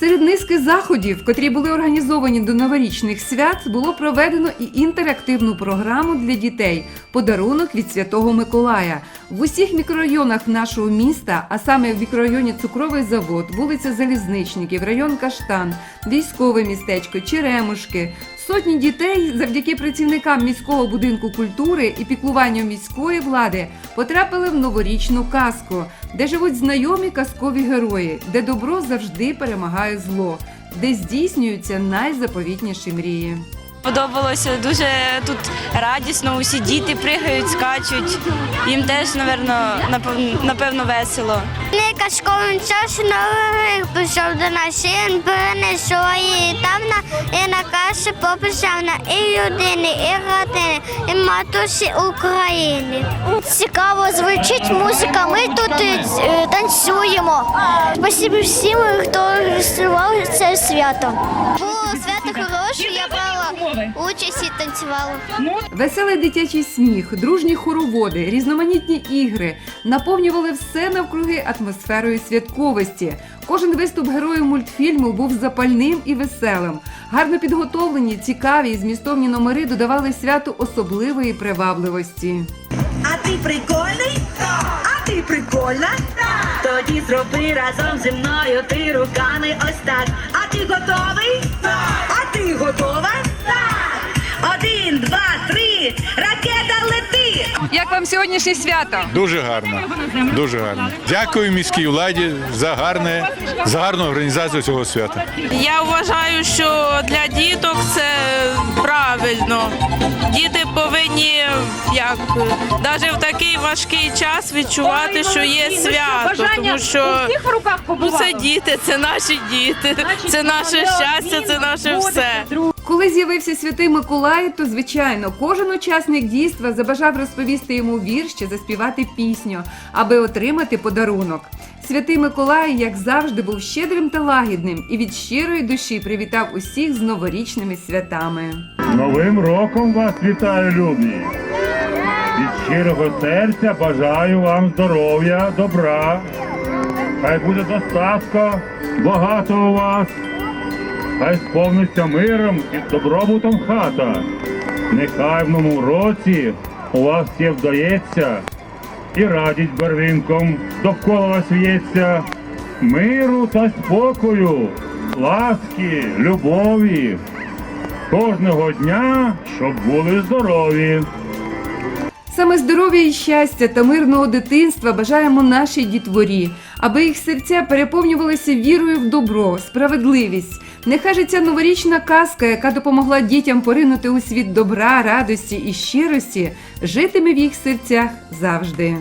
Серед низки заходів, котрі були організовані до новорічних свят, було проведено і інтерактивну програму для дітей Подарунок від Святого Миколая. В усіх мікрорайонах нашого міста, а саме в мікрорайоні Цукровий завод, вулиця Залізничників, район Каштан, військове містечко, Черемушки. Сотні дітей завдяки працівникам міського будинку культури і піклуванню міської влади потрапили в новорічну казку, де живуть знайомі казкові герої, де добро завжди перемагає зло, де здійснюються найзаповітніші мрії. Подобалося дуже тут радісно, усі діти пригають, скачуть. Їм теж, напевно, напев- напевно, весело. Не казковим час нових прийшов до нас, він перенесла і там на на на і людини, і родини, і матусі України. Цікаво звучить музика. Ми тут е, танцюємо. Спасибі всім, хто реєстрував це свято. Було свято хороше, я брала участь і танцювала. Веселий дитячий сміх, дружні хороводи, різноманітні ігри наповнювали все навкруги атмосферою святковості. Кожен виступ героїв мультфільму був запальним і веселим. Гарно підготовлені, цікаві і змістовні номери додавали святу особливої привабливості. А ти прикольний? А ти прикольна? Тоді зроби разом зі мною ти руками ось так. А ти готовий? А ти готова? Один, два, три, ракета лети! Як вам сьогоднішнє свято? Дуже гарно. Дуже гарно. Дякую міській владі за гарне, за гарну організацію цього свята. Я вважаю, що для діток це правильно. Діти повинні як навіть в такий важкий час відчувати, що є свято, тому що ну, це діти, це наші діти, це наше щастя, це наше все. Коли з'явився святий Миколай, то звичайно кожен учасник дійства забажав розповісти йому вірш чи заспівати пісню, аби отримати подарунок. Святий Миколай, як завжди, був щедрим та лагідним і від щирої душі привітав усіх з новорічними святами. Новим роком вас вітаю, любі! Від щирого серця бажаю вам здоров'я, добра. Хай буде достатка, багато у вас. Хай сповниться миром і добробутом хата. Нехай в новому році у вас все вдається, і радість барвинком довкола вас в'ється. Миру та спокою, ласки, любові кожного дня, щоб були здорові. Саме здоров'я і щастя та мирного дитинства бажаємо нашій дітворі, аби їх серця переповнювалися вірою в добро, справедливість. Нехай же ця новорічна казка, яка допомогла дітям поринути у світ добра, радості і щирості, житиме в їх серцях завжди.